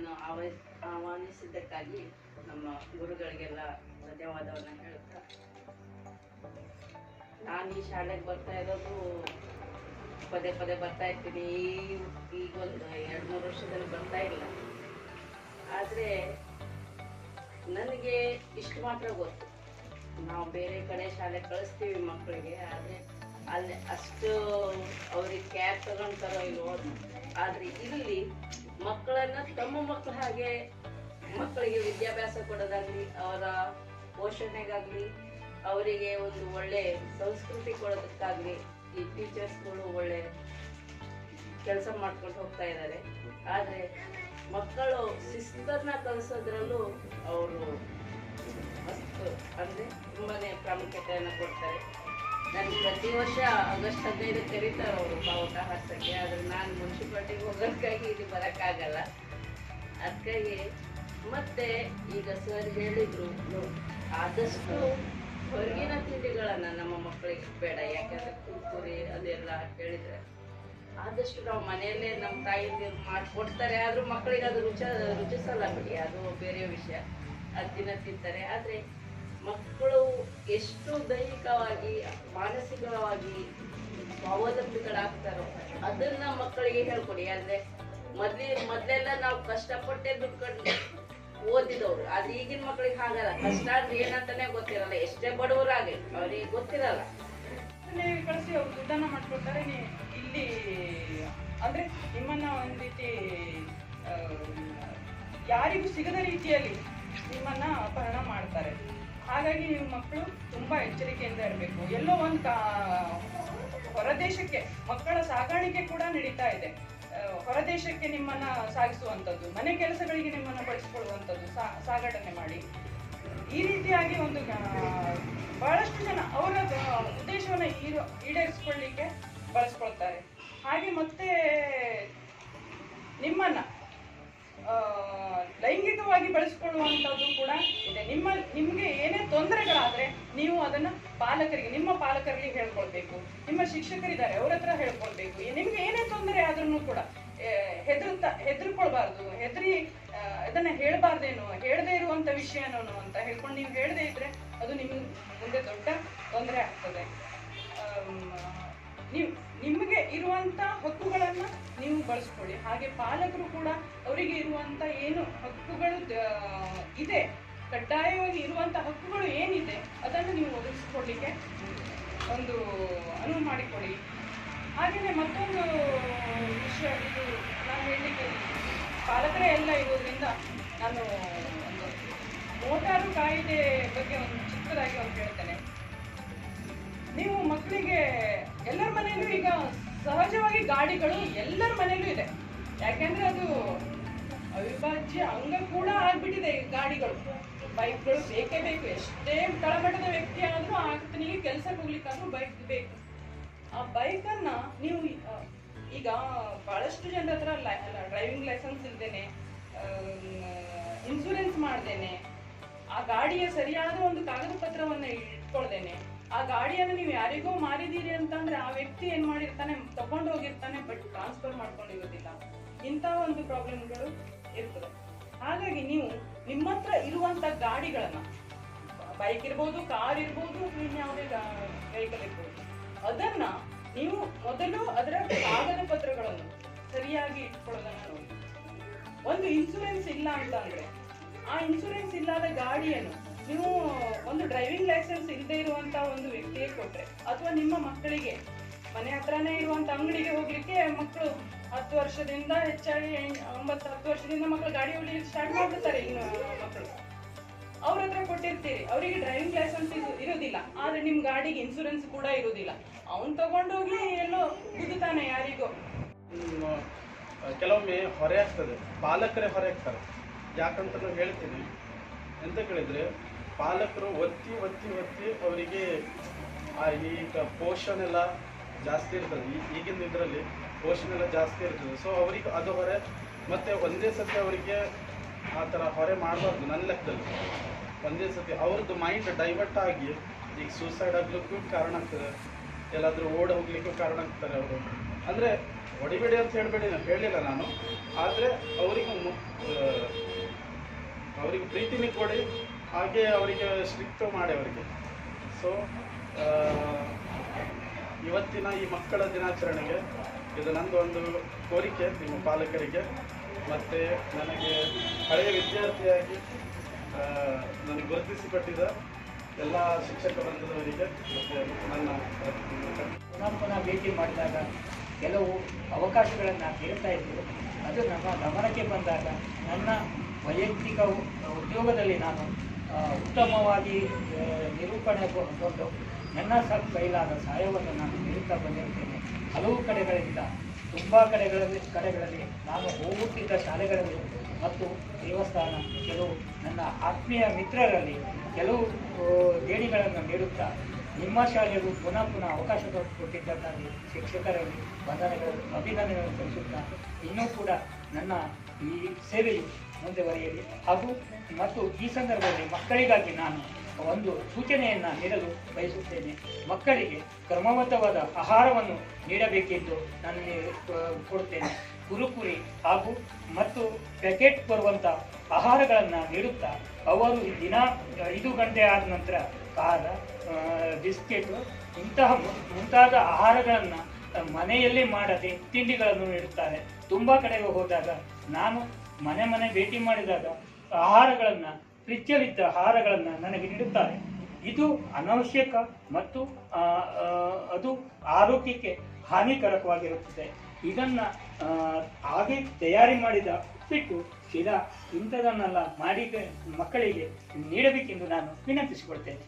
ನನ್ನನ್ನು ಆವ ಆಹ್ವಾನಿಸಿದ್ದಕ್ಕಾಗಿ ನಮ್ಮ ಗುರುಗಳಿಗೆಲ್ಲ ಧನ್ಯವಾದವನ್ನು ಹೇಳುತ್ತಾ. ನಾನು ಈ ಶಾಲೆಗೆ ಬರ್ತಾ ಇರೋದು ಪದೇ ಪದೇ ಬರ್ತಾ ಇರ್ತೀನಿ. ಈಗ ಒಂದು ಎರಡು ಮೂರು ವರ್ಷದಲ್ಲಿ ಬರ್ತಾ ಇಲ್ಲ. ಆದರೆ ನನಗೆ ಇಷ್ಟು ಮಾತ್ರ ಗೊತ್ತು. ನಾವು ಬೇರೆ ಕಡೆ ಶಾಲೆ ಕಳಿಸ್ತೀವಿ ಮಕ್ಕಳಿಗೆ, ಆದರೆ ಅಲ್ಲಿ ಅಷ್ಟು ಅವ್ರಿಗೆ ಕ್ಯಾರ್ ತಗೊಂತಾರೋ ಇಲ್ವೋ ಆದರೆ ಇಲ್ಲಿ ಮಕ್ಕಳನ್ನ ತಮ್ಮ ಮಕ್ಕಳ ಹಾಗೆ ಮಕ್ಕಳಿಗೆ ವಿದ್ಯಾಭ್ಯಾಸ ಕೊಡೋದಾಗ್ಲಿ, ಅವರ ಪೋಷಣೆಗಾಗ್ಲಿ, ಅವರಿಗೆ ಒಂದು ಒಳ್ಳೆ ಸಂಸ್ಕೃತಿ ಕೊಡೋದಕ್ಕಾಗ್ಲಿ ಈ ಟೀಚರ್ಸ್ಗಳು ಒಳ್ಳೆ ಕೆಲಸ ಮಾಡ್ಕೊಂಡು ಹೋಗ್ತಾ ಇದ್ದಾರೆ ಆದರೆ ಮಕ್ಕಳು ಶಿಸ್ತನ್ನ ಕಲಿಸೋದ್ರಲ್ಲೂ ಅವರು ಅಷ್ಟು ಅಂದರೆ ತುಂಬಾನೇ ಪ್ರಾಮುಖ್ಯತೆಯನ್ನು ಕೊಡ್ತಾರೆ. ನಾನು ಪ್ರತಿ ವರ್ಷ ಆಗಸ್ಟ್ ಹದಿನೈದು ಕರೀತಾರೆ ಅವರು ಬಾವುಟ ಹಾರ್ಸಕ್ಕೆ ಆದರೆ ನಾನು ಮುನ್ಸಿಪಾಲ್ಟಿಗೆ ಹೋಗೋದಕ್ಕಾಗಿ ಇಲ್ಲಿ ಬರೋಕ್ಕಾಗಲ್ಲ. ಅದಕ್ಕಾಗಿ ಮತ್ತೆ ಈಗ ಸರ್ ಹೇಳಿದರು ಆದಷ್ಟು ಹೊರಗಿನ ತಿಂಡಿಗಳನ್ನು ನಮ್ಮ ಮಕ್ಕಳಿಗೆ ಬೇಡ. ಯಾಕಂದ್ರೆ ಕುರ್ಕುರಿ ಅದೆಲ್ಲ ಹೇಳಿದ್ರೆ ಆದಷ್ಟು ನಾವು ಮನೆಯಲ್ಲೇ ನಮ್ಮ ತಾಯಿಗೆ ಮಾಡಿಕೊಡ್ತಾರೆ. ಆದರೂ ಮಕ್ಕಳಿಗೆ ಅದು ರುಚ, ರುಚಿಸಲ್ಲ ಬಿಡಿ. ಅದು ಬೇರೆ ವಿಷಯ. ಅದು ದಿನ ತಿಂತಾರೆ. ಆದರೆ ಮಕ್ಕಳು ಎಷ್ಟು ದೈಹಿಕವಾಗಿ, ಮಾನಸಿಕವಾಗಿ ಸ್ವಾವಲಂಬಿಗಳಾಗ್ತಾರೋ ಅದನ್ನ ಮಕ್ಕಳಿಗೆ ಹೇಳ್ಕೊಡಿ. ಅಂದ್ರೆ ಮೊದ್ಲಿ, ಮೊದ್ಲೆಲ್ಲ ನಾವು ಕಷ್ಟಪಟ್ಟೆ ದುಡ್ಕೊಂಡು ಓದಿದವ್ರು. ಆದ್ರೆ ಈಗಿನ ಮಕ್ಕಳಿಗೆ ಹಾಗಲ್ಲ. ಕಷ್ಟ ಅಂದ್ರೆ ಏನಂತಾನೆ ಗೊತ್ತಿರಲ್ಲ. ಎಷ್ಟೇ ಬಡವರಾಗಲಿ, ಅವ್ರಿಗೆ ಗೊತ್ತಿರಲ್ಲ. ಕಳಿಸಿ ಅವ್ರು ದುಡ್ಡನ್ನ ಮಾಡ್ಕೊಳ್ತಾರೆ. ಇಲ್ಲಿ, ಅಂದ್ರೆ ನಿಮ್ಮನ್ನ ಒಂದ್ ರೀತಿ ಯಾರಿಗೂ ಸಿಗದ ರೀತಿಯಲ್ಲಿ ನಿಮ್ಮನ್ನ ಅಪಹರಣ ಮಾಡ್ತಾರೆ. ಹಾಗಾಗಿ ಮಕ್ಕಳು ತುಂಬಾ ಎಚ್ಚರಿಕೆಯಿಂದ ಇರಬೇಕು. ಎಲ್ಲೋ ಒಂದು ಕಾ ಹೊರದೇಶಕ್ಕೆ ಮಕ್ಕಳ ಸಾಗಾಣಿಕೆ ಕೂಡ ನಡೀತಾ ಇದೆ. ಹೊರದೇಶಕ್ಕೆ ನಿಮ್ಮನ್ನ ಸಾಗಿಸುವಂಥದ್ದು ಮನೆ ಕೆಲಸಗಳಿಗೆ ನಿಮ್ಮನ್ನ ಬಳಸಿಕೊಳ್ಳುವಂಥದ್ದು ಸಾಗಾಟನೆ ಮಾಡಿ. ಈ ರೀತಿಯಾಗಿ ಒಂದು ಬಹಳಷ್ಟು ಜನ ಅವರ ಉದ್ದೇಶವನ್ನು ಈಡೇರಿಸ್ಕೊಳ್ಳಿಕ್ಕೆ ಬಳಸ್ಕೊಳ್ತಾರೆ. ಹಾಗೆ ಮತ್ತೆ ನಿಮ್ಮನ್ನ ಆ, ಲೈಂಗಿಕವಾಗಿ ಬಳಸಿಕೊಳ್ಳುವಂಥದ್ದು ಕೂಡ ಇದೆ. ನಿಮ್ಮ, ನಿಮಗೆ ಏನೇ ತೊಂದರೆಗಳಾದ್ರೆ ನೀವು ಅದನ್ನ ಪಾಲಕರಿಗೆ, ನಿಮ್ಮ ಪಾಲಕರಿಗೆ ಹೇಳ್ಕೊಳ್ಬೇಕು. ನಿಮ್ಮ ಶಿಕ್ಷಕರಿದ್ದಾರೆ, ಅವ್ರ ಹತ್ರ ಹೇಳ್ಕೊಳ್ಬೇಕು. ನಿಮ್ಗೆ ಏನೇ ತೊಂದರೆ ಆದ್ರೂ ಕೂಡ ಹೆದರ್ತ, ಹೆದರ್ಕೊಳ್ಬಾರ್ದು. ಹೆದರಿ ಅದನ್ನ ಹೇಳ್ಬಾರ್ದೇನು, ಹೇಳದೇ ಇರುವಂತ ವಿಷಯನೋ ಅಂತ ಹೇಳ್ಕೊಂಡು ನೀವು ಹೇಳದೇ ಇದ್ರೆ ಅದು ನಿಮ್ಗೆ ಮುಂದೆ ದೊಡ್ಡ ತೊಂದರೆ ಆಗ್ತದೆ. ನೀವು ನಿಮಗೆ ಇರುವಂತ ಹಕ್ಕುಗಳನ್ನ ನೀವು ಬಳಸ್ಕೊಳ್ಳಿ. ಹಾಗೆ ಪಾಲಕರು ಕೂಡ ಅವರಿಗೆ ಇರುವಂತ ಏನು ಹಕ್ಕುಗಳು ಇದೆ. ಕಡ್ಡಾಯವಾಗಿ ಇರುವಂತ ಹಕ್ಕುಗಳು ಏನಿದೆ, ಅದನ್ನು ನೀವು ಒದಗಿಸ್ಕೊಡ್ಲಿಕ್ಕೆ ಒಂದು ಅನುವು ಮಾಡಿಕೊಡಿ ಹಾಗೆಯೇ ಮತ್ತೊಂದು ವಿಷಯ, ಇದು ನಾನು ಹೇಳಲಿಕ್ಕೆ ಪಾಲಕರೇ ಎಲ್ಲ ಇರೋದ್ರಿಂದ ನಾನು ಒಂದು ಮೋಟಾರು ಕಾಯಿಲೆ ಬಗ್ಗೆ ಒಂದು ಚಿಕ್ಕದಾಗಿ ಸಹಜವಾಗಿ ಗಾಡಿಗಳು ಎಲ್ಲರ ಮನೆಯಲ್ಲೂ ಇದೆ. ಯಾಕೆಂದ್ರೆ ಅದು ಅವಿಭಾಜ್ಯ ಅಂಗ ಕೂಡ ಆಗ್ಬಿಟ್ಟಿದೆ ಗಾಡಿಗಳು. ಬೈಕ್ಗಳು ಬೇಕೇ ಬೇಕು, ಎಷ್ಟೇ ತಳಮಟ್ಟದ ವ್ಯಕ್ತಿ ಆದ್ರೂ ಆತನಿಗೆ ಕೆಲಸಕ್ಕೆ ಹೋಗ್ಲಿಕ್ಕಾದ್ರೂ ಬೈಕ್ ಬೇಕು. ಆ ಬೈಕನ್ನ ನೀವು ಈಗ ಬಹಳಷ್ಟು ಜನರ ಹತ್ರ ಡ್ರೈವಿಂಗ್ ಲೈಸೆನ್ಸ್ ಇಲ್ದೇನೆ ಇನ್ಸೂರೆನ್ಸ್ ಮಾಡ್ದೇನೆ, ಆ ಗಾಡಿಯ ಸರಿಯಾದ ಒಂದು ಕಾಗದ ಪತ್ರವನ್ನು ಇಟ್ಕೊಳ್ದೇನೆ ಆ ಗಾಡಿಯನ್ನು ನೀವು ಯಾರಿಗೋ ಮಾರಿದೀರಿ ಅಂತಂದ್ರೆ ಆ ವ್ಯಕ್ತಿ ಏನ್ ಮಾಡಿರ್ತಾನೆ, ತಗೊಂಡು ಹೋಗಿರ್ತಾನೆ, ಬಟ್ ಟ್ರಾನ್ಸ್ಫರ್ ಮಾಡ್ಕೊಂಡಿರೋದಿಲ್ಲ. ಇಂಥ ಒಂದು ಪ್ರಾಬ್ಲಮ್ಗಳು ಇರ್ತದೆ. ಹಾಗಾಗಿ ನೀವು ನಿಮ್ಮ ಹತ್ರ ಇರುವಂತ ಗಾಡಿಗಳನ್ನ ಬೈಕ್ ಇರ್ಬೋದು ಕಾರ್ ಇರ್ಬೋದು ಇನ್ಯಾವುದೇ ವೆಹಿಕಲ್ ಇರ್ಬೋದು, ಅದನ್ನ ನೀವು ಮೊದಲು ಅದರ ಕಾಗದ ಪತ್ರಗಳನ್ನು ಸರಿಯಾಗಿ ಇಟ್ಕೊಳ್ಳೋದನ್ನ ನೋಡಿ. ಒಂದು ಇನ್ಸೂರೆನ್ಸ್ ಇಲ್ಲ ಅಂತ ಅಂದ್ರೆ ಆ ಇನ್ಸೂರೆನ್ಸ್ ಇಲ್ಲದ ಗಾಡಿಯನ್ನು ನೀವು ಒಂದು ಡ್ರೈವಿಂಗ್ ಲೈಸೆನ್ಸ್ ಇಲ್ಲದೆ ಇರುವಂತ ಒಂದು ವ್ಯಕ್ತಿಗೆ ಕೊಟ್ರೆ ಅಥವಾ ನಿಮ್ಮ ಮಕ್ಕಳಿಗೆ, ಮನೆ ಹತ್ರನೇ ಇರುವಂತ ಅಂಗಡಿಗೆ ಹೋಗ್ಲಿಕ್ಕೆ ಮಕ್ಕಳು ಹತ್ತು ವರ್ಷದಿಂದ ಹೆಚ್ಚಾಗಿ ಒಂಬತ್ತು, ಹತ್ತು ವರ್ಷದಿಂದ ಮಕ್ಕಳು ಗಾಡಿ ಹೊಡಿಲಿಕ್ಕೆ ಸ್ಟಾರ್ಟ್ ಮಾಡ್ತಾರೆ ಇನ್ನು ಮಕ್ಕಳು. ಅವ್ರ ಹತ್ರ ಕೊಟ್ಟಿರ್ತೀರಿ. ಅವರಿಗೆ ಡ್ರೈವಿಂಗ್ ಲೈಸೆನ್ಸ್ ಇರೋದಿಲ್ಲ. ಆದ್ರೆ ನಿಮ್ ಗಾಡಿಗೆ ಇನ್ಸೂರೆನ್ಸ್ ಕೂಡ ಇರೋದಿಲ್ಲ. ಅವ್ನು ತಗೊಂಡೋಗಿ ಎಲ್ಲೋ ಗುದ್ದುತ್ತಾನೆ ಯಾರಿಗೋ. ಕೆಲವೊಮ್ಮೆ ಹೊರೆ ಆಗ್ತದೆ. ಪಾಲಕರೇ ಹೊರೆ ಆಗ್ತಾರೆ. ಯಾಕಂತ ಹೇಳ್ತೀನಿ. ಎಂತ ಕೇಳಿದ್ರೆ ಪಾಲಕರು ಒತ್ತಿ ಒತ್ತಿ ಒತ್ತಿ ಅವರಿಗೆ ಆ ಈಗ ಪೋಷಣೆ ಎಲ್ಲ ಜಾಸ್ತಿ ಇರ್ತದೆ. ಈಗಿನ ಇದರಲ್ಲಿ ಪೋಷಣೆ ಎಲ್ಲ ಜಾಸ್ತಿ ಇರ್ತದೆ. ಸೊ ಅವರಿಗೆ ಅದು ಹೊರೆ, ಮತ್ತೆ ಒಂದೇ ಸತಿ ಅವರಿಗೆ ಆ ಥರ ಹೊರೆ ಮಾಡಬಾರ್ದು ನನ್ನ ಲೆಕ್ಕದಲ್ಲಿ. ಒಂದೇ ಸತಿ ಅವ್ರದ್ದು ಮೈಂಡ್ ಡೈವರ್ಟ್ ಆಗಿ ಈಗ ಸೂಸೈಡ್ ಆಗ್ಲಿಕ್ಕೂ ಕಾರಣ ಆಗ್ತದೆ. ಎಲ್ಲಾದರೂ ಓಡ್ ಹೋಗ್ಲಿಕ್ಕೂ ಕಾರಣ ಆಗ್ತಾರೆ ಅವರು. ಅಂದರೆ ಹೊಡಿಬೇಡಿ ಅಂತ ಹೇಳಬೇಡಿ, ನಾನು ಹೇಳಿಲ್ಲ ನಾನು. ಆದರೆ ಅವರಿಗೆ ಅವರಿಗೆ ಪ್ರೀತಿನೇ ಕೊಡಿ ಹಾಗೆ ಅವರಿಗೆ ಸ್ಟ್ರಿಕ್ಟು ಮಾಡಿ ಅವರಿಗೆ. ಸೊ ಇವತ್ತಿನ ಈ ಮಕ್ಕಳ ದಿನಾಚರಣೆಗೆ ಇದು ನಂದು ಒಂದು ಕೋರಿಕೆ ನಿಮ್ಮ ಪಾಲಕರಿಗೆ. ಮತ್ತು ನನಗೆ ಹಳೆಯ ವಿದ್ಯಾರ್ಥಿಯಾಗಿ ನನಗೆ ಗುರುತಿಸಿಕೊಟ್ಟಿದ್ದ ಎಲ್ಲ ಶಿಕ್ಷಕ ವರ್ಗದವರಿಗೆ ಮತ್ತು ನನ್ನ ಪುನಃ ಪುನಃ ಭೇಟಿ ಮಾಡಿದಾಗ ಕೆಲವು ಅವಕಾಶಗಳನ್ನು ಕೇಳ್ತಾ ಇದ್ದರು ಅದು ನಮ್ಮ ಗಮನಕ್ಕೆ ಬಂದಾಗ ನನ್ನ ವೈಯಕ್ತಿಕ ಉದ್ಯೋಗದಲ್ಲಿ ನಾನು ಉತ್ತಮವಾಗಿ ನಿರೂಪಣೆ ನಿರೂಪಣೆಗೊಂಡು ನನ್ನ ಸಣ್ಣ ಕೈಲಾದ ಸಹಾಯವನ್ನು ನಾನು ನೀಡುತ್ತಾ ಬಂದಿರುತ್ತೇನೆ. ಹಲವು ಕಡೆಗಳಿಂದ, ತುಂಬ ಕಡೆಗಳಲ್ಲಿ ಕಡೆಗಳಲ್ಲಿ ನಾನು ಹೋಗುತ್ತಿದ್ದ ಶಾಲೆಗಳಲ್ಲಿ ಮತ್ತು ದೇವಸ್ಥಾನ, ಕೆಲವು ನನ್ನ ಆತ್ಮೀಯ ಮಿತ್ರರಲ್ಲಿ ಕೆಲವು ದೇಣಿಗಳನ್ನು ನೀಡುತ್ತಾ ನಿಮ್ಮ ಶಾಲೆಗೂ ಪುನಃ ಪುನಃ ಅವಕಾಶ ಕೊಟ್ಟಿದ್ದಕ್ಕಾಗಿ ಶಿಕ್ಷಕರಲ್ಲಿ ವಂದನೆಗಳು ಅಭಿನಂದನೆಗಳನ್ನು ಸಲ್ಲಿಸುತ್ತಾ ಇನ್ನೂ ಕೂಡ ನನ್ನ ಈ ಸೇವೆಯು ಮುಂದುವರಿಯಲಿ. ಹಾಗೂ ಮತ್ತು ಈ ಸಂದರ್ಭದಲ್ಲಿ ಮಕ್ಕಳಿಗಾಗಿ ನಾನು ಒಂದು ಸೂಚನೆಯನ್ನು ನೀಡಲು ಬಯಸುತ್ತೇನೆ. ಮಕ್ಕಳಿಗೆ ಕ್ರಮಬದ್ಧವಾದ ಆಹಾರವನ್ನು ನೀಡಬೇಕೆಂದು ನಾನು ಕೊಡುತ್ತೇನೆ. ಕುರುಕುರಿ ಹಾಗೂ ಮತ್ತು ಪ್ಯಾಕೆಟ್ ಬರುವಂಥ ಆಹಾರಗಳನ್ನು ನೀಡುತ್ತಾ ಅವರು ದಿನ ಐದು ಗಂಟೆ ಆದ ನಂತರ ಖಾರ ಬಿಸ್ಕೆಟ್ ಇಂತಹ ಮುಂತಾದ ಆಹಾರಗಳನ್ನು ಮನೆಯಲ್ಲೇ ಮಾಡದೆ ತಿಂಡಿಗಳನ್ನು ನೀಡುತ್ತಾರೆ. ತುಂಬ ಕಡೆಗೆ ಹೋದಾಗ ನಾನು ಮನೆ ಮನೆ ಭೇಟಿ ಮಾಡಿದಾಗ ಆಹಾರಗಳನ್ನು ಫ್ರಿಜ್ಜಲ್ಲಿದ್ದ ಆಹಾರಗಳನ್ನು ನನಗೆ ನೀಡುತ್ತಾರೆ. ಇದು ಅನವಶ್ಯಕ ಮತ್ತು ಅದು ಆರೋಗ್ಯಕ್ಕೆ ಹಾನಿಕರಕವಾಗಿರುತ್ತದೆ. ಇದನ್ನು ಹಾಗೆ ತಯಾರಿ ಮಾಡಿದ ಉಪ್ಪಿಟ್ಟು ಶಿರಾ ಇಂಥದನ್ನೆಲ್ಲ ಮಾಡಿ ಮಕ್ಕಳಿಗೆ ನೀಡಬೇಕೆಂದು ನಾನು ವಿನಂತಿಸಿಕೊಳ್ತೇನೆ.